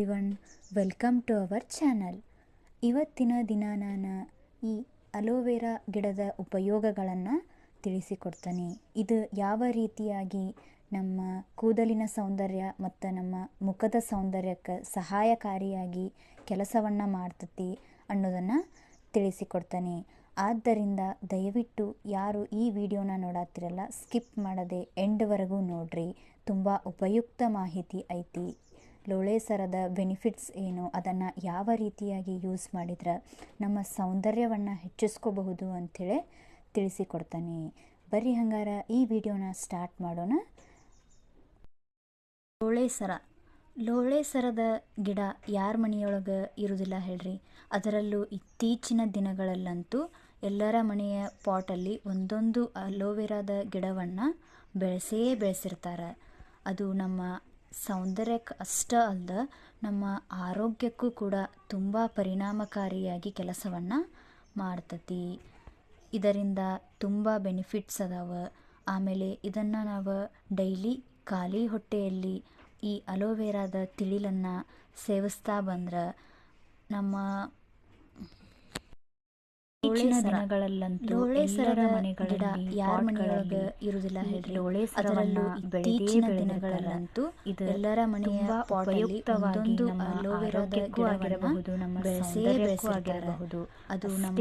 Everyone welcome to our channel ಇವತ್ತಿನ ದಿನ ನಾನು ಈ ಅಲೋವೆರಾ ಗಿಡದ ಉಪಯೋಗಗಳನ್ನು ತಿಳಿಸಿಕೊಡ್ತೀನಿ. ಇದು ಯಾವ ರೀತಿಯಾಗಿ ನಮ್ಮ ಕೂದಲಿನ ಸೌಂದರ್ಯ ಮತ್ತು ನಮ್ಮ ಮುಖದ ಸೌಂದರ್ಯಕ್ಕೆ ಸಹಾಯಕಾರಿಯಾಗಿ ಕೆಲಸವನ್ನು ಮಾಡ್ತತಿ ಅನ್ನೋದನ್ನು ತಿಳಿಸಿಕೊಡ್ತೀನಿ. ಆದ್ದರಿಂದ ದಯವಿಟ್ಟು ಯಾರು ಈ ವಿಡಿಯೋನ ನೋಡತ್ತಿರಲ್ಲ ಸ್ಕಿಪ್ ಮಾಡದೆ ಎಂಡ್ವರೆಗೂ ನೋಡ್ರಿ. ತುಂಬ ಉಪಯುಕ್ತ ಮಾಹಿತಿ ಐತಿ. ಲೋಳೆ ಸರದ ಬೆನಿಫಿಟ್ಸ್ ಏನು? ಅದನ್ನು ಯಾವ ರೀತಿಯಾಗಿ ಯೂಸ್ ಮಾಡಿದ್ರೆ ನಮ್ಮ ಸೌಂದರ್ಯವನ್ನು ಹೆಚ್ಚಿಸ್ಕೋಬಹುದು ಅಂಥೇಳಿ ತಿಳಿಸಿಕೊಡ್ತಾನೆ. ಬರ್ರಿ ಹಂಗಾರ ಈ ವಿಡಿಯೋನ ಸ್ಟಾರ್ಟ್ ಮಾಡೋಣ. ಲೋಳೆ ಸರ. ಲೋಳೆ ಸರದ ಗಿಡ ಯಾರ ಮನೆಯೊಳಗೆ ಇರುವುದಿಲ್ಲ ಹೇಳ್ರಿ. ಅದರಲ್ಲೂ ಇತ್ತೀಚಿನ ದಿನಗಳಲ್ಲಂತೂ ಎಲ್ಲರ ಮನೆಯ ಪಾಟಲ್ಲಿ ಒಂದೊಂದು ಅಲೋವೆರಾದ ಗಿಡವನ್ನು ಬೆಳೆಸೇ ಬೆಳೆಸಿರ್ತಾರೆ. ಅದು ನಮ್ಮ ಸೌಂದರ್ಯಕ್ಕೆ ಅಷ್ಟೇ ಅಲ್ಲ ನಮ್ಮ ಆರೋಗ್ಯಕ್ಕೂ ಕೂಡ ತುಂಬ ಪರಿಣಾಮಕಾರಿಯಾಗಿ ಕೆಲಸವನ್ನು ಮಾಡ್ತತಿ. ಇದರಿಂದ ತುಂಬ ಬೆನಿಫಿಟ್ಸ್ ಅದಾವ. ಆಮೇಲೆ ಇದನ್ನು ನಾವು ಡೈಲಿ ಖಾಲಿ ಹೊಟ್ಟೆಯಲ್ಲಿ ಈ ಅಲೋವೆರಾದ ತಿಳಿಲನ್ನು ಸೇವಿಸ್ತಾ ಬಂದ್ರೆ ನಮ್ಮ ಇತ್ತೀಚಿನ ದಿನಗಳಲ್ಲಂತೂ ಎಲ್ಲರ ಮನೆಗಳಲ್ಲಿ ಯಾರ ಮನೆಯೊಳಗೆ ಇರುವುದಿಲ್ಲ ಹೇಳ್ರಿ. ಲೋಳೆ ಅದರಲ್ಲೂ ಇತ್ತೀಚಿನ ದಿನಗಳಲ್ಲಂತೂ ಇದು ಎಲ್ಲರ ಮನೆಯ ಉಪಯುಕ್ತವಾಗಿ ನಮ್ಮ ಆರೋಗ್ಯಕ್ಕೂ ಆಗಿರಬಹುದು ನಮ್ಮ ಬೆಳೆಸೇ ಆಗಿರಬಹುದು. ಅದು ನಮ್ಮ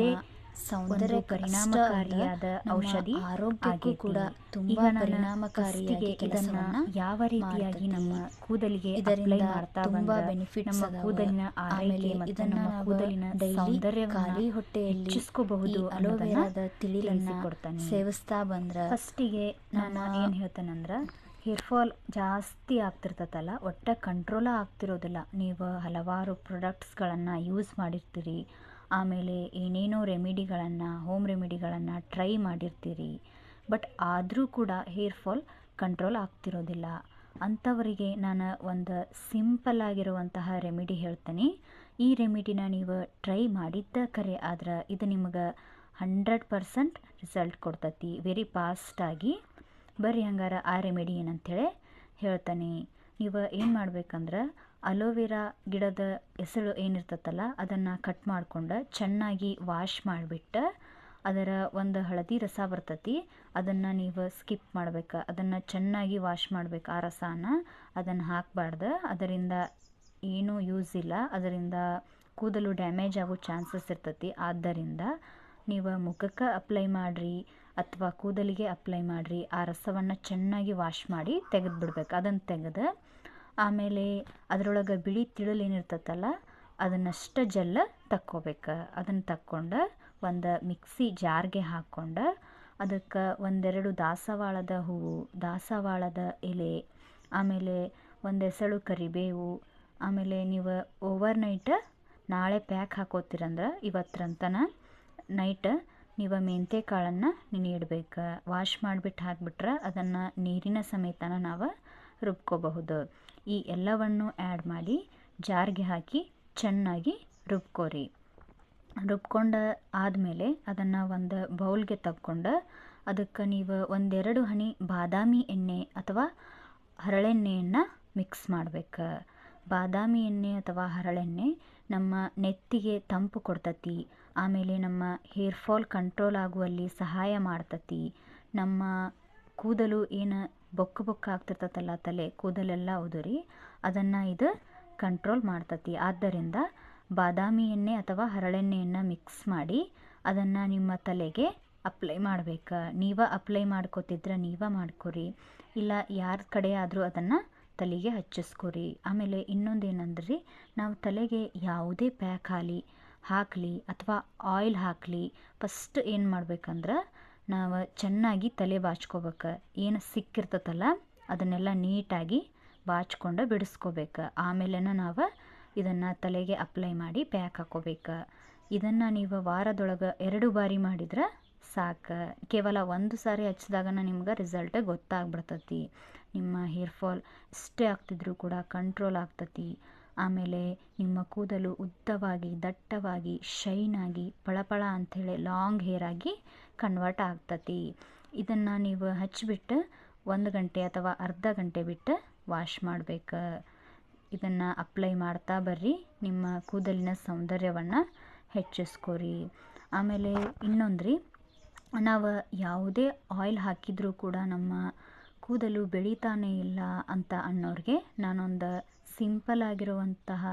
ಸೌಂದರ್ಯ ಪರಿಣಾಮಕಾರಿಯಾದ ಔಷಧಿ ಆರೋಗ್ಯಕ್ಕೂ ಕೂಡ ತುಂಬಾ ಪರಿಣಾಮಕಾರಿಯಾಗಿ ಇದನ್ನ ಯಾವ ರೀತಿಯಾಗಿ ನಮ್ಮ ಕೂದಲಿಗೆ ಇದರಿಂದ ತುಂಬಾ ಬೆನಿಫಿಟ್ ನಮ್ಮ ಕೂದಲಿನ ಆರೈಕೆ ಮತ್ತು ನಮ್ಮ ಕೂದಲಿನ ಸೌಂದರ್ಯ ಖಾಲಿ ಹೊಟ್ಟೆಯಲ್ಲಿ ಹೆಚ್ಚಿಸ್ಕೋಬಹುದು ಅಲೋವೆರಾದ ತಿಳಿಲನ್ನ ಕೊಡ್ತಾನೆ ಸೇವಿಸ್ತಾ ಬಂದ್ರ ಫಸ್ಟಿಗೆ ನಾನು ಏನು ಹೇಳ್ತಾನಂದ್ರ ಹೇರ್ ಫಾಲ್ ಜಾಸ್ತಿ ಆಗ್ತಿರ್ತತಲ್ಲ ಒಟ್ಟ ಕಂಟ್ರೋಲ ಆಗ್ತಿರೋದಿಲ್ಲ. ನೀವು ಹಲವಾರು ಪ್ರಾಡಕ್ಟ್ಸ್ಗಳನ್ನು ಯೂಸ್ ಮಾಡಿರ್ತೀರಿ. ಆಮೇಲೆ ಏನೇನೋ ರೆಮಿಡಿಗಳನ್ನು, ಹೋಮ್ ರೆಮಿಡಿಗಳನ್ನು ಟ್ರೈ ಮಾಡಿರ್ತೀರಿ. ಬಟ್ ಆದರೂ ಕೂಡ ಹೇರ್ ಫಾಲ್ ಕಂಟ್ರೋಲ್ ಆಗ್ತಿರೋದಿಲ್ಲ. ಅಂಥವರಿಗೆ ನಾನು ಒಂದು ಸಿಂಪಲ್ ಆಗಿರುವಂತಹ ರೆಮಿಡಿ ಹೇಳ್ತೀನಿ. ಈ ರೆಮಿಡಿನ ನೀವು ಟ್ರೈ ಮಾಡಿದ್ದ ಕರೆ ಆದ್ರೆ ಇದು ನಿಮಗೆ ಹಂಡ್ರೆಡ್ ಪರ್ಸೆಂಟ್ ರಿಸಲ್ಟ್ ಕೊಡ್ತತಿ. ವೆರಿ ಫಾಸ್ಟಾಗಿ ಬರ್ರಿ ಹಂಗಾರ ಆ ರೆಮಿಡಿ ಏನಂಥೇಳಿ ಹೇಳ್ತಾನೆ. ನೀವು ಏನು ಮಾಡ್ಬೇಕಂದ್ರೆ ಅಲೋವೆರಾ ಗಿಡದ ಎಸಳು ಏನಿರ್ತತಲ್ಲ ಅದನ್ನು ಕಟ್ ಮಾಡಿಕೊಂಡು ಚೆನ್ನಾಗಿ ವಾಶ್ ಮಾಡಿಬಿಟ್ಟು ಅದರ ಒಂದು ಹಳದಿ ರಸ ಬರ್ತತಿ. ಅದನ್ನು ನೀವು ಸ್ಕಿಪ್ ಮಾಡ್ಬೇಕು. ಅದನ್ನು ಚೆನ್ನಾಗಿ ವಾಶ್ ಮಾಡ್ಬೇಕು ಆ ರಸಾನ. ಅದನ್ನು ಹಾಕಬಾರ್ದು. ಅದರಿಂದ ಏನೂ ಯೂಸ್ ಇಲ್ಲ. ಅದರಿಂದ ಕೂದಲು ಡ್ಯಾಮೇಜ್ ಆಗೋ ಚಾನ್ಸಸ್ ಇರ್ತತಿ. ಆದ್ದರಿಂದ ನೀವು ಮುಖಕ್ಕೆ ಅಪ್ಲೈ ಮಾಡಿರಿ ಅಥವಾ ಕೂದಲಿಗೆ ಅಪ್ಲೈ ಮಾಡಿರಿ ಆ ರಸವನ್ನು ಚೆನ್ನಾಗಿ ವಾಶ್ ಮಾಡಿ ತೆಗೆದು ಬಿಡ್ಬೇಕು ಅದನ್ನು ತೆಗೆದು ಆಮೇಲೆ ಅದರೊಳಗೆ ಬಿಳಿ ತಿಳಲು ಏನಿರ್ತೈತಲ್ಲ ಅದನ್ನಷ್ಟು ಜಲ್ಲ ತಕ್ಕೋಬೇಕು. ಅದನ್ನು ತಕ್ಕೊಂಡು ಒಂದು ಮಿಕ್ಸಿ ಜಾರ್ಗೆ ಹಾಕ್ಕೊಂಡು ಅದಕ್ಕೆ ಒಂದೆರಡು ದಾಸವಾಳದ ಹೂವು, ದಾಸವಾಳದ ಎಲೆ, ಆಮೇಲೆ ಒಂದು ಎಸಳು ಕರಿಬೇವು, ಆಮೇಲೆ ನೀವು ಓವರ್ ನೈಟ್ ನಾಳೆ ಪ್ಯಾಕ್ ಹಾಕೋತೀರಂದ್ರೆ ಇವತ್ತರಂತನ ನೈಟ್ ನೀವು ಮೆಂತ್ಯ ಕಾಳನ್ನು ನೆನೆ ಇಡಬೇಕು. ವಾಶ್ ಮಾಡಿಬಿಟ್ಟು ಹಾಕಿಬಿಟ್ರೆ ಅದನ್ನು ನೀರಿನ ಸಮೇತನ ನಾವು ರುಬ್ಕೋಬಹುದು. ಈ ಎಲ್ಲವನ್ನು ಆ್ಯಡ್ ಮಾಡಿ ಜಾರ್ಗೆ ಹಾಕಿ ಚೆನ್ನಾಗಿ ರುಬ್ಕೋರಿ. ರುಬ್ಕೊಂಡ ಆದಮೇಲೆ ಅದನ್ನು ಒಂದು ಬೌಲ್ಗೆ ತಕ್ಕೊಂಡು ಅದಕ್ಕೆ ನೀವು ಒಂದೆರಡು ಹನಿ ಬಾದಾಮಿ ಎಣ್ಣೆ ಅಥವಾ ಹರಳೆಣ್ಣೆಯನ್ನು ಮಿಕ್ಸ್ ಮಾಡ್ಬೇಕು. ಬಾದಾಮಿ ಎಣ್ಣೆ ಅಥವಾ ಹರಳೆಣ್ಣೆ ನಮ್ಮ ನೆತ್ತಿಗೆ ತಂಪು ಕೊಡ್ತತಿ, ಆಮೇಲೆ ನಮ್ಮ ಹೇರ್ ಫಾಲ್ ಕಂಟ್ರೋಲ್ ಆಗುವಲ್ಲಿ ಸಹಾಯ ಮಾಡ್ತತಿ, ನಮ್ಮ ಕೂದಲು ಏನು ಬೊಕ್ಕ ಬೊಕ್ಕ ಆಗ್ತಿರ್ತೈತಲ್ಲ ತಲೆ, ಕೂದಲೆಲ್ಲ ಉದುರಿ ಅದನ್ನು ಇದು ಕಂಟ್ರೋಲ್ ಮಾಡ್ತತಿ. ಆದ್ದರಿಂದ ಬಾದಾಮಿ ಎಣ್ಣೆ ಅಥವಾ ಹರಳೆಣ್ಣೆಯನ್ನು ಮಿಕ್ಸ್ ಮಾಡಿ ಅದನ್ನು ನಿಮ್ಮ ತಲೆಗೆ ಅಪ್ಲೈ ಮಾಡ್ಬೇಕು. ನೀವ ಅಪ್ಲೈ ಮಾಡ್ಕೋತಿದ್ರೆ ನೀವೇ ಮಾಡ್ಕೊರಿ. ಇಲ್ಲ ಯಾರ ಕಡೆ ಆದರೂ ಅದನ್ನು ತಲೆಗೆ ಹಚ್ಚಿಸ್ಕೊರಿ. ಆಮೇಲೆ ಇನ್ನೊಂದು ಏನಂದ್ರಿ ನಾವು ತಲೆಗೆ ಯಾವುದೇ ಪ್ಯಾಕ್ ಹಾಲಿ, ಹಾಕಲಿ ಅಥವಾ ಆಯಿಲ್ ಹಾಕಲಿ ಫಸ್ಟ್ ಏನು ಮಾಡ್ಬೇಕಂದ್ರೆ ನಾವು ಚೆನ್ನಾಗಿ ತಲೆ ಬಾಚ್ಕೋಬೇಕು. ಏನು ಸಿಕ್ಕಿರ್ತತಲ್ಲ, ಅದನ್ನೆಲ್ಲ ನೀಟಾಗಿ ಬಾಚ್ಕೊಂಡು ಬಿಡಿಸ್ಕೋಬೇಕು. ಆಮೇಲೆ ನಾವು ಇದನ್ನು ತಲೆಗೆ ಅಪ್ಲೈ ಮಾಡಿ ಪ್ಯಾಕ್ ಹಾಕೋಬೇಕು. ಇದನ್ನು ನೀವು ವಾರದೊಳಗೆ ಎರಡು ಬಾರಿ ಮಾಡಿದ್ರೆ ಸಾಕು. ಕೇವಲ ಒಂದು ಸಾರಿ ಹಚ್ಚಿದಾಗನ ನಿಮ್ಗೆ ರಿಸಲ್ಟ್ ಗೊತ್ತಾಗ್ಬಿಡ್ತತಿ. ನಿಮ್ಮ ಹೇರ್ ಫಾಲ್ ಎಷ್ಟೇ ಆಗ್ತಿದ್ರೂ ಕೂಡ ಕಂಟ್ರೋಲ್ ಆಗ್ತತಿ. ಆಮೇಲೆ ನಿಮ್ಮ ಕೂದಲು ಉದ್ದವಾಗಿ, ದಟ್ಟವಾಗಿ ಶೈನಾಗಿ ಪಳಪಳ ಅಂಥೇಳಿ ಲಾಂಗ್ ಹೇರ್ ಆಗಿ ಕನ್ವರ್ಟ್ ಆಗ್ತತಿ. ಇದನ್ನು ನೀವು ಹಚ್ಚಿಬಿಟ್ಟು ಒಂದು ಗಂಟೆ ಅಥವಾ ಅರ್ಧ ಗಂಟೆ ಬಿಟ್ಟು ವಾಶ್ ಮಾಡಬೇಕು. ಇದನ್ನು ಅಪ್ಲೈ ಮಾಡ್ತಾ ಬರ್ರಿ. ನಿಮ್ಮ ಕೂದಲಿನ ಸೌಂದರ್ಯವನ್ನು ಹೆಚ್ಚಿಸ್ಕೊರಿ. ಆಮೇಲೆ ಇನ್ನೊಂದು ರೀ ನಾವು ಯಾವುದೇ ಆಯಿಲ್ ಹಾಕಿದರೂ ಕೂಡ ನಮ್ಮ ಕೂದಲು ಬೆಳೀತಾನೇ ಇಲ್ಲ ಅಂತ ಅನ್ನೋರಿಗೆ ನಾನೊಂದು ಸಿಂಪಲ್ ಆಗಿರುವಂತಹ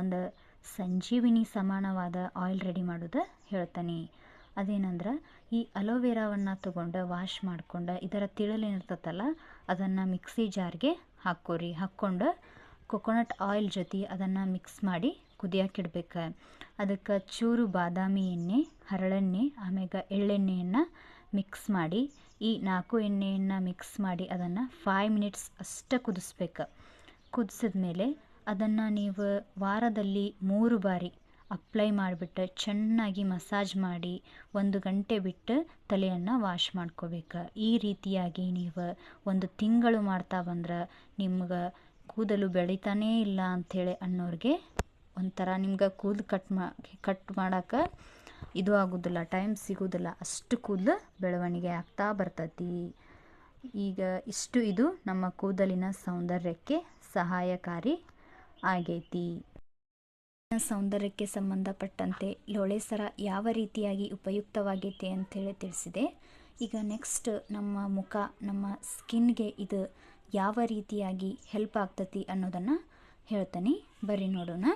ಒಂದು ಸಂಜೀವಿನಿ ಸಮಾನವಾದ ಆಯಿಲ್ ರೆಡಿ ಮಾಡೋದು ಹೇಳ್ತೀನಿ. ಅದೇನಂದ್ರೆ ಈ ಅಲೋವೆರಾವನ್ನು ತೊಗೊಂಡು ವಾಶ್ ಮಾಡ್ಕೊಂಡು ಇದರ ತಿಳಲೇನಿರ್ತೈತಲ್ಲ ಅದನ್ನು ಮಿಕ್ಸಿ ಜಾರ್ಗೆ ಹಾಕ್ಕೋರಿ. ಹಾಕ್ಕೊಂಡು ಕೊಕೊನಟ್ ಆಯಿಲ್ ಜೊತೆ ಅದನ್ನು ಮಿಕ್ಸ್ ಮಾಡಿ ಕುದಿಯೋಕ್ಕಿಡ್ಬೇಕು ಅದಕ್ಕೆ ಚೂರು ಬಾದಾಮಿ ಎಣ್ಣೆ, ಹರಳೆಣ್ಣೆ, ಆಮ್ಯಾಗ ಎಳ್ಳೆಣ್ಣೆಯನ್ನು ಮಿಕ್ಸ್ ಮಾಡಿ, ಈ ನಾಲ್ಕು ಎಣ್ಣೆಯನ್ನು ಮಿಕ್ಸ್ ಮಾಡಿ ಅದನ್ನು ಫೈವ್ ಮಿನಿಟ್ಸ್ ಅಷ್ಟೇ ಕುದಿಸ್ಬೇಕು. ಕುದಿಸಿದ್ಮೇಲೆ ಅದನ್ನು ನೀವು ವಾರದಲ್ಲಿ ಮೂರು ಬಾರಿ ಅಪ್ಲೈ ಮಾಡಿಬಿಟ್ಟು ಚೆನ್ನಾಗಿ ಮಸಾಜ್ ಮಾಡಿ ಒಂದು ಗಂಟೆ ಬಿಟ್ಟು ತಲೆಯನ್ನು ವಾಶ್ ಮಾಡ್ಕೋಬೇಕು. ಈ ರೀತಿಯಾಗಿ ನೀವು ಒಂದು ತಿಂಗಳು ಮಾಡ್ತಾ ಬಂದ್ರೆ ನಿಮ್ಗೆ ಕೂದಲು ಬೆಳಿತಾನೇ ಇಲ್ಲ ಅಂಥೇಳಿ ಅನ್ನೋರಿಗೆ ಒಂಥರ ನಿಮ್ಗೆ ಕೂದಲು ಕಟ್ ಮಾ ಕಟ್ ಮಾಡೋಕೆ ಇದು ಆಗೋದಿಲ್ಲ ಟೈಮ್ ಸಿಗೋದಿಲ್ಲ. ಅಷ್ಟು ಕೂದಲು ಬೆಳವಣಿಗೆ ಆಗ್ತಾ ಬರ್ತೈತಿ. ಈಗ ಇಷ್ಟು ಇದು ನಮ್ಮ ಕೂದಲಿನ ಸೌಂದರ್ಯಕ್ಕೆ ಸಹಾಯಕಾರಿ ಆಗೈತಿ. ಸೌಂದರ್ಯಕ್ಕೆ ಸಂಬಂಧಪಟ್ಟಂತೆ ಲೋಳೆ ಸರ ಯಾವ ರೀತಿಯಾಗಿ ಉಪಯುಕ್ತವಾಗೈತೆ ಅಂಥೇಳಿ ತಿಳಿಸಿದೆ. ಈಗ ನೆಕ್ಸ್ಟ್ ನಮ್ಮ ಮುಖ, ನಮ್ಮ ಸ್ಕಿನ್ಗೆ ಇದು ಯಾವ ರೀತಿಯಾಗಿ ಹೆಲ್ಪ್ ಆಗ್ತತಿ ಅನ್ನೋದನ್ನು ಹೇಳ್ತೀನಿ. ಬರ್ರಿ ನೋಡೋಣ.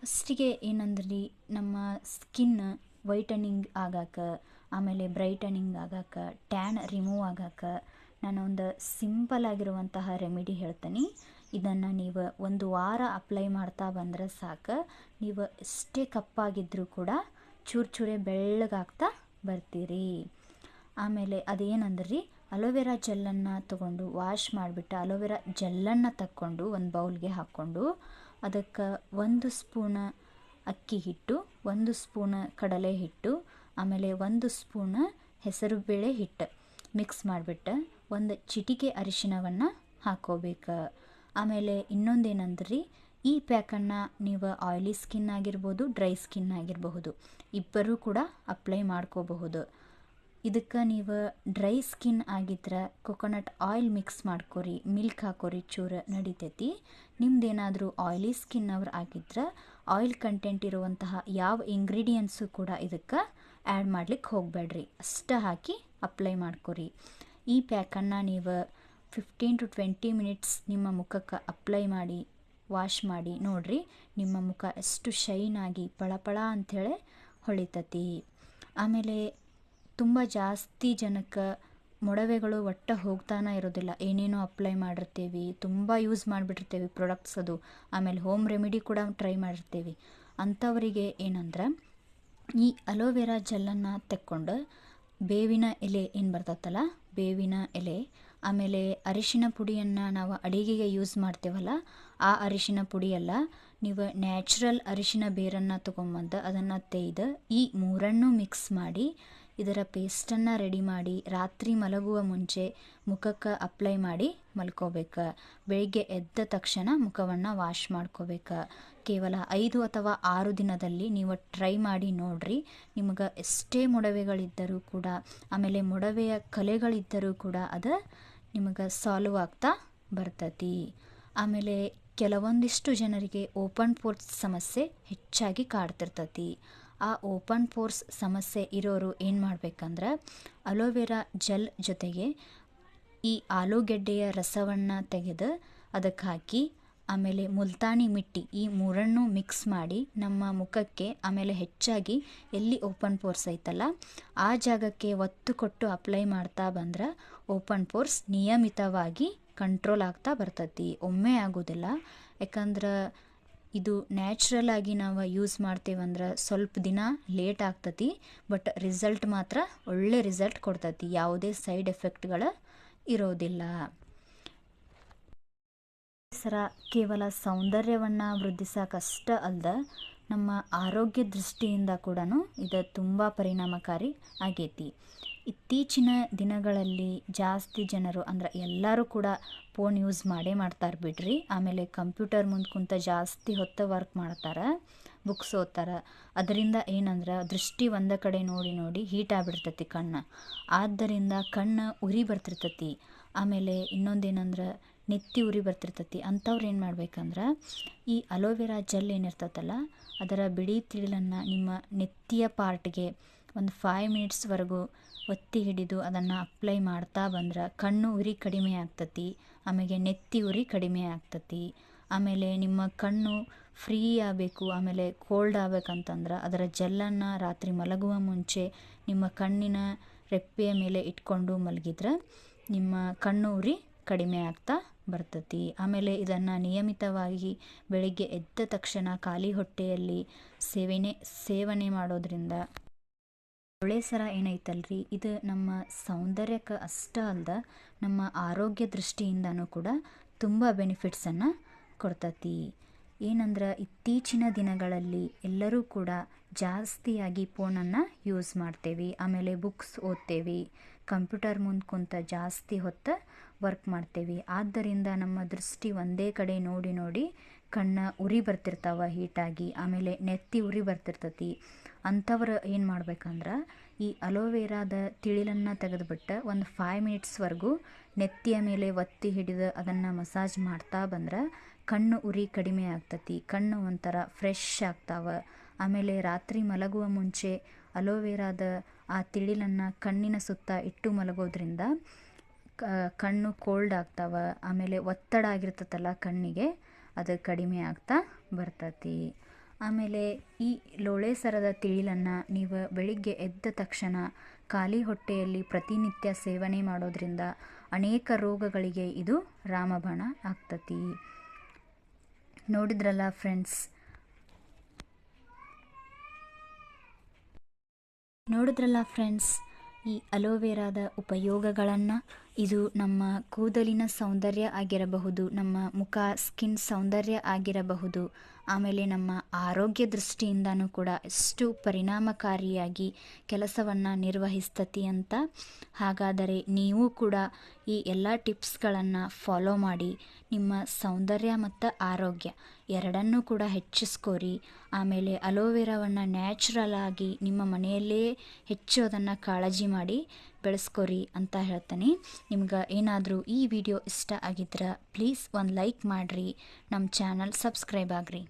ಫಸ್ಟಿಗೆ ಏನಂದ್ರಿ, ನಮ್ಮ ಸ್ಕಿನ್ ವೈಟನಿಂಗ್ ಆಗಾಕ, ಆಮೇಲೆ ಬ್ರೈಟನಿಂಗ್ ಆಗಾಕ ಟ್ಯಾನ್ ರಿಮೂವ್ ಆಗಾಕ ಒಂದು ಸಿಂಪಲ್ ಆಗಿರುವಂತಹ ರೆಮಿಡಿ ಹೇಳ್ತೀನಿ. ಇದನ್ನು ನೀವು ಒಂದು ವಾರ ಅಪ್ಲೈ ಮಾಡ್ತಾ ಬಂದರೆ ಸಾಕು. ನೀವು ಎಷ್ಟೇ ಕಪ್ಪಾಗಿದ್ದರೂ ಕೂಡ ಚೂರು ಚೂರೇ ಬೆಳ್ಳಗಾಗ್ತಾ ಬರ್ತೀರಿ. ಆಮೇಲೆ ಅದೇನಂದ್ರಿ? ಅಲೋವೆರಾ ಜೆಲ್ಲನ್ನು ತಗೊಂಡು ವಾಶ್ ಮಾಡಿಬಿಟ್ಟು ಅಲೋವೆರಾ ಜೆಲ್ಲನ್ನು ತಕ್ಕೊಂಡು ಒಂದು ಬೌಲ್ಗೆ ಹಾಕ್ಕೊಂಡು ಅದಕ್ಕೆ ಒಂದು ಸ್ಪೂನ ಅಕ್ಕಿ ಹಿಟ್ಟು, ಒಂದು ಸ್ಪೂನ ಕಡಲೆ ಹಿಟ್ಟು, ಆಮೇಲೆ ಒಂದು ಸ್ಪೂನ ಹೆಸರುಬೇಳೆ ಹಿಟ್ಟು ಮಿಕ್ಸ್ ಮಾಡಿಬಿಟ್ಟು ಒಂದು ಚಿಟಿಕೆ ಅರಿಶಿನವನ್ನು ಹಾಕೋಬೇಕು. ಆಮೇಲೆ ಇನ್ನೊಂದೇನಂದ್ರಿ? ಈ ಪ್ಯಾಕನ್ನು ನೀವು ಆಯ್ಲಿ ಸ್ಕಿನ್ ಆಗಿರ್ಬೋದು ಡ್ರೈ ಸ್ಕಿನ್ ಆಗಿರಬಹುದು. ಇಬ್ಬರೂ ಕೂಡ ಅಪ್ಲೈ ಮಾಡ್ಕೋಬಹುದು. ಇದಕ್ಕೆ ನೀವು ಡ್ರೈ ಸ್ಕಿನ್ ಆಗಿದ್ರೆ ಕೊಕೊನಟ್ ಆಯಿಲ್ ಮಿಕ್ಸ್ ಮಾಡ್ಕೊರಿ ಮಿಲ್ಕ್ ಹಾಕೋರಿ, ಚೂರು ನಡಿತೈತಿ. ನಿಮ್ದೇನಾದರೂ ಆಯ್ಲಿ ಸ್ಕಿನ್ ಅವ್ರು ಆಗಿದ್ರೆ ಆಯಿಲ್ ಕಂಟೆಂಟ್ ಇರುವಂತಹ ಯಾವ ಇಂಗ್ರೀಡಿಯೆಂಟ್ಸು ಕೂಡ ಇದಕ್ಕೆ ಆ್ಯಡ್ ಮಾಡ್ಲಿಕ್ಕೆ ಹೋಗಬೇಡ್ರಿ ಅಷ್ಟೇ ಹಾಕಿ ಅಪ್ಲೈ ಮಾಡ್ಕೋರಿ. ಈ ಪ್ಯಾಕನ್ನು ನೀವು ಫಿಫ್ಟೀನ್ ಟು ಟ್ವೆಂಟಿ ಮಿನಿಟ್ಸ್ ನಿಮ್ಮ ಮುಖಕ್ಕೆ ಅಪ್ಲೈ ಮಾಡಿ ವಾಶ್ ಮಾಡಿ, ನೋಡ್ರಿ ನಿಮ್ಮ ಮುಖ ಎಷ್ಟು ಶೈನ್ ಆಗಿ ಪಳಪಳ ಅಂಥೇಳಿ ಹೊಳಿತತಿ. ಆಮೇಲೆ ತುಂಬ ಜಾಸ್ತಿ ಜನಕ್ಕೆ ಮೊಡವೆಗಳು ಒಟ್ಟ ಹೋಗ್ತಾನೆ ಇರೋದಿಲ್ಲ. ಏನೇನೋ ಅಪ್ಲೈ ಮಾಡಿರ್ತೀವಿ, ತುಂಬ ಯೂಸ್ ಮಾಡಿಬಿಟ್ಟಿರ್ತೀವಿ ಪ್ರಾಡಕ್ಟ್ಸ್ ಅದು. ಆಮೇಲೆ ಹೋಮ್ ರೆಮಿಡಿ ಕೂಡ ಟ್ರೈ ಮಾಡಿರ್ತೀವಿ. ಅಂಥವರಿಗೆ ಏನಂದ್ರೆ ಈ ಅಲೋವೆರಾ ಜೆಲ್ಲನ್ನು ತೆಕ್ಕೊಂಡು ಬೇವಿನ ಎಲೆ ಏನು ಬರ್ತೈತಲ್ಲ ಬೇವಿನ ಎಲೆ ಆಮೇಲೆ ಅರಿಶಿನ ಪುಡಿಯನ್ನು ನಾವು ಅಡಿಗೆಗೆ ಯೂಸ್ ಮಾಡ್ತೇವಲ್ಲ, ಆ ಅರಿಶಿನ ಪುಡಿಯಲ್ಲ ನೀವು ನ್ಯಾಚುರಲ್ ಅರಿಶಿನ ಬೇರನ್ನು ತೊಗೊಂಬಂದು ಅದನ್ನು ತೆಯ್ದು ಈ ಮೂರನ್ನು ಮಿಕ್ಸ್ ಮಾಡಿ, ಇದರ ಪೇಸ್ಟನ್ನು ರೆಡಿ ಮಾಡಿ, ರಾತ್ರಿ ಮಲಗುವ ಮುಂಚೆ ಮುಖಕ್ಕೆ ಅಪ್ಲೈ ಮಾಡಿ ಮಲ್ಕೋಬೇಕು. ಬೆಳಿಗ್ಗೆ ಎದ್ದ ತಕ್ಷಣ ಮುಖವನ್ನು ವಾಶ್ ಮಾಡ್ಕೋಬೇಕು. ಕೇವಲ ಐದು ಅಥವಾ ಆರು ದಿನದಲ್ಲಿ ನೀವು ಟ್ರೈ ಮಾಡಿ ನೋಡ್ರಿ, ನಿಮಗೆ ಎಷ್ಟೇ ಮೊಡವೆಗಳಿದ್ದರೂ ಕೂಡ, ಆಮೇಲೆ ಮೊಡವೆಯ ಕಲೆಗಳಿದ್ದರೂ ಕೂಡ ಅದು ನಿಮಗೆ ಸಾಲ್ವ್ ಆಗ್ತಾ ಬರ್ತತಿ. ಆಮೇಲೆ ಕೆಲವೊಂದಿಷ್ಟು ಜನರಿಗೆ ಓಪನ್ ಪೋರ್ಸ್ ಸಮಸ್ಯೆ ಹೆಚ್ಚಾಗಿ ಕಾಡ್ತಿರ್ತತಿ. ಆ ಓಪನ್ ಪೋರ್ಸ್ ಸಮಸ್ಯೆ ಇರೋರು ಏನು ಮಾಡ್ಬೇಕಂದ್ರೆ ಅಲೋವೆರಾ ಜೆಲ್ ಜೊತೆಗೆ ಈ ಆಲೂಗೆಡ್ಡೆಯ ರಸವನ್ನು ತೆಗೆದು ಅದಕ್ಕೆ ಹಾಕಿ ಆಮೇಲೆ ಮುಲ್ತಾನಿ ಮಿಟ್ಟಿ ಈ ಮೂರನ್ನು ಮಿಕ್ಸ್ ಮಾಡಿ ನಮ್ಮ ಮುಖಕ್ಕೆ ಆಮೇಲೆ ಹೆಚ್ಚಾಗಿ ಎಲ್ಲಿ ಓಪನ್ ಪೋರ್ಸ್ ಐತಲ್ಲ, ಆ ಜಾಗಕ್ಕೆ ಒತ್ತು ಕೊಟ್ಟು ಅಪ್ಲೈ ಮಾಡ್ತಾ ಬಂದ್ರೆ ಓಪನ್ ಪೋರ್ಸ್ ನಿಯಮಿತವಾಗಿ ಕಂಟ್ರೋಲ್ ಆಗ್ತಾ ಬರ್ತೈತಿ. ಒಮ್ಮೆ ಆಗೋದಿಲ್ಲ. ಯಾಕಂದ್ರೆ ಇದು ನ್ಯಾಚುರಲ್ ಆಗಿ ನಾವು ಯೂಸ್ ಮಾಡ್ತೇವಂದ್ರೆ ಸ್ವಲ್ಪ ದಿನ ಲೇಟ್ ಆಗ್ತತಿ ಬಟ್ ರಿಸಲ್ಟ್ ಮಾತ್ರ ಒಳ್ಳೆ ರಿಸಲ್ಟ್ ಕೊಡ್ತತಿ. ಯಾವುದೇ ಸೈಡ್ ಎಫೆಕ್ಟ್ಗಳು ಇರೋದಿಲ್ಲ. ಸರ ಕೇವಲ ಸೌಂದರ್ಯವನ್ನು ವೃದ್ಧಿಸೋಕಷ್ಟೇ ಅಲ್ಲದ ನಮ್ಮ ಆರೋಗ್ಯ ದೃಷ್ಟಿಯಿಂದ ಕೂಡ ಇದು ತುಂಬ ಪರಿಣಾಮಕಾರಿ ಆಗೈತಿ. ಇತ್ತೀಚಿನ ದಿನಗಳಲ್ಲಿ ಜಾಸ್ತಿ ಜನರು ಅಂದ್ರೆ ಎಲ್ಲರೂ ಕೂಡ ಫೋನ್ ಯೂಸ್ ಮಾಡೇ ಮಾಡ್ತಾರೆ ಬಿಡ್ರಿ. ಆಮೇಲೆ ಕಂಪ್ಯೂಟರ್ ಮುಂದೆ ಕುಂತ ಜಾಸ್ತಿ ಹೊತ್ತು ವರ್ಕ್ ಮಾಡ್ತಾರೆ, ಬುಕ್ಸ್ ಓದ್ತಾರೆ. ಅದರಿಂದ ಏನಂದ್ರೆ ದೃಷ್ಟಿ ಒಂದೇ ಕಡೆ ನೋಡಿ ನೋಡಿ ಹೀಟ್ ಆಗಿಬಿಡ್ತೈತಿ ಕಣ್ಣು. ಆದ್ದರಿಂದ ಕಣ್ಣು ಉರಿ ಬರ್ತಿರ್ತೈತಿ. ಆಮೇಲೆ ಇನ್ನೊಂದೇನಂದ್ರೆ ನೆತ್ತಿ ಉರಿ ಬರ್ತಿರ್ತೈತಿ. ಅಂಥವ್ರು ಏನು ಮಾಡ್ಬೇಕಂದ್ರೆ, ಈ ಅಲೋವೆರಾ ಜೆಲ್ ಏನಿರ್ತೈತಲ್ಲ, ಅದರ ಬಿಳಿ ತಿಳಿಲನ್ನು ನಿಮ್ಮ ನೆತ್ತಿಯ ಪಾರ್ಟ್ಗೆ ಒಂದು ಫೈವ್ ಮಿನಿಟ್ಸ್ವರೆಗೂ ಒತ್ತಿ ಹಿಡಿದು ಅದನ್ನು ಅಪ್ಲೈ ಮಾಡ್ತಾ ಬಂದ್ರೆ ಕಣ್ಣು ಉರಿ ಕಡಿಮೆ ಆಗ್ತತಿ ಆಮೇಲೆ ನೆತ್ತಿ ಉರಿ ಕಡಿಮೆ ಆಗ್ತತಿ, ಆಮೇಲೆ ನಿಮ್ಮ ಕಣ್ಣು ಫ್ರೀ ಆಗಬೇಕು, ಆಮೇಲೆ ಕೋಲ್ಡ್ ಆಗ್ಬೇಕಂತಂದ್ರೆ ಅದರ ಜೆಲ್ಲನ್ನು ರಾತ್ರಿ ಮಲಗುವ ಮುಂಚೆ ನಿಮ್ಮ ಕಣ್ಣಿನ ರೆಪ್ಪೆಯ ಮೇಲೆ ಇಟ್ಕೊಂಡು ಮಲಗಿದ್ರೆ ನಿಮ್ಮ ಕಣ್ಣು ಉರಿ ಕಡಿಮೆ ಆಗ್ತಾ ಬರ್ತತಿ. ಆಮೇಲೆ ಇದನ್ನು ನಿಯಮಿತವಾಗಿ ಬೆಳಿಗ್ಗೆ ಎದ್ದ ತಕ್ಷಣ ಖಾಲಿ ಹೊಟ್ಟೆಯಲ್ಲಿ ಸೇವನೆ ಸೇವನೆ ಮಾಡೋದ್ರಿಂದ ಒಳ್ಳೆ ಸರ ಏನೈತಲ್ರಿ? ಇದು ನಮ್ಮ ಸೌಂದರ್ಯಕ್ಕೆ ಅಷ್ಟೇ ಅಲ್ದ ನಮ್ಮ ಆರೋಗ್ಯ ದೃಷ್ಟಿಯಿಂದನೂ ಕೂಡ ತುಂಬ ಬೆನಿಫಿಟ್ಸನ್ನು ಕೊಡ್ತತಿ. ಏನಂದ್ರೆ ಇತ್ತೀಚಿನ ದಿನಗಳಲ್ಲಿ ಎಲ್ಲರೂ ಕೂಡ ಜಾಸ್ತಿಯಾಗಿ ಫೋನನ್ನು ಯೂಸ್ ಮಾಡ್ತೇವೆ. ಆಮೇಲೆ ಬುಕ್ಸ್ ಓದ್ತೇವೆ. ಕಂಪ್ಯೂಟರ್ ಮುಂದೆ ಕುಂತ ಜಾಸ್ತಿ ಹೊತ್ತು ವರ್ಕ್ ಮಾಡ್ತೇವೆ. ಆದ್ದರಿಂದ ನಮ್ಮ ದೃಷ್ಟಿ ಒಂದೇ ಕಡೆ ನೋಡಿ ನೋಡಿ ಕಣ್ಣ ಉರಿ ಬರ್ತಿರ್ತಾವ ಹೀಟಾಗಿ ಆಮೇಲೆ ನೆತ್ತಿ ಉರಿ ಬರ್ತಿರ್ತತಿ. ಅಂಥವ್ರು ಏನು ಮಾಡ್ಬೇಕಂದ್ರೆ ಈ ಅಲೋವೆರಾದ ತಿಳಿಲನ್ನು ತೆಗೆದುಬಿಟ್ಟು ಒಂದು ಫೈವ್ ಮಿನಿಟ್ಸ್ವರೆಗೂ ನೆತ್ತಿಯ ಮೇಲೆ ಒತ್ತಿ ಹಿಡಿದು ಅದನ್ನು ಮಸಾಜ್ ಮಾಡ್ತಾ ಬಂದ್ರೆ ಕಣ್ಣು ಉರಿ ಕಡಿಮೆ ಆಗ್ತತಿ. ಕಣ್ಣು ಒಂಥರ ಫ್ರೆಶ್ ಆಗ್ತಾವ. ಆಮೇಲೆ ರಾತ್ರಿ ಮಲಗುವ ಮುಂಚೆ ಅಲೋವೆರಾದ ಆ ತಿಳಿಲನ್ನು ಕಣ್ಣಿನ ಸುತ್ತ ಇಟ್ಟು ಮಲಗೋದ್ರಿಂದ ಕಣ್ಣು ಕೋಲ್ಡ್ ಆಗ್ತಾವ, ಆಮೇಲೆ ಒತ್ತಡ ಆಗಿರ್ತತಲ್ಲ ಕಣ್ಣಿಗೆ, ಅದು ಕಡಿಮೆ ಆಗ್ತಾ ಬರ್ತತಿ. ಆಮೇಲೆ ಈ ಲೋಳೆ ಸರದ ತಿಳಿಲನ್ನು ನೀವು ಬೆಳಿಗ್ಗೆ ಎದ್ದ ತಕ್ಷಣ ಖಾಲಿ ಹೊಟ್ಟೆಯಲ್ಲಿ ಪ್ರತಿನಿತ್ಯ ಸೇವನೆ ಮಾಡೋದ್ರಿಂದ ಅನೇಕ ರೋಗಗಳಿಗೆ ಇದು ರಾಮಬಾಣ ಆಗ್ತತಿ. ನೋಡಿದ್ರಲ್ಲ ಫ್ರೆಂಡ್ಸ್ ನೋಡಿದ್ರಲ್ಲ ಫ್ರೆಂಡ್ಸ್ ಈ ಅಲೋವೆರಾದ ಉಪಯೋಗಗಳನ್ನು? ಇದು ನಮ್ಮ ಕೂದಲಿನ ಸೌಂದರ್ಯ ಆಗಿರಬಹುದು, ನಮ್ಮ ಮುಖ ಸ್ಕಿನ್ ಸೌಂದರ್ಯ ಆಗಿರಬಹುದು, ಆಮೇಲೆ ನಮ್ಮ ಆರೋಗ್ಯ ದೃಷ್ಟಿಯಿಂದನೂ ಕೂಡ ಎಷ್ಟು ಪರಿಣಾಮಕಾರಿಯಾಗಿ ಕೆಲಸವನ್ನು ನಿರ್ವಹಿಸ್ತತಿ ಅಂತ. ಹಾಗಾದರೆ ನೀವು ಕೂಡ ಈ ಎಲ್ಲ ಟಿಪ್ಸ್ಗಳನ್ನು ಫಾಲೋ ಮಾಡಿ, ನಿಮ್ಮ ಸೌಂದರ್ಯ ಮತ್ತು ಆರೋಗ್ಯ ಎರಡನ್ನೂ ಕೂಡ ಹೆಚ್ಚಿಸ್ಕೋರಿ. ಆಮೇಲೆ ಅಲೋವೆರಾವನ್ನು ನ್ಯಾಚುರಲ್ ಆಗಿ ನಿಮ್ಮ ಮನೆಯಲ್ಲೇ ಹೆಚ್ಚು ಅದನ್ನು ಕಾಳಜಿ ಮಾಡಿ ಬೆಳೆಸ್ಕೋರಿ ಅಂತ ಹೇಳ್ತೀನಿ. ನಿಮ್ಗೆ ಏನಾದರೂ ಈ ವಿಡಿಯೋ ಇಷ್ಟ ಆಗಿದ್ರೆ ಪ್ಲೀಸ್ ಒಂದು ಲೈಕ್ ಮಾಡಿರಿ. ನಮ್ಮ ಚಾನಲ್ ಸಬ್ಸ್ಕ್ರೈಬ್ ಆಗಿರಿ.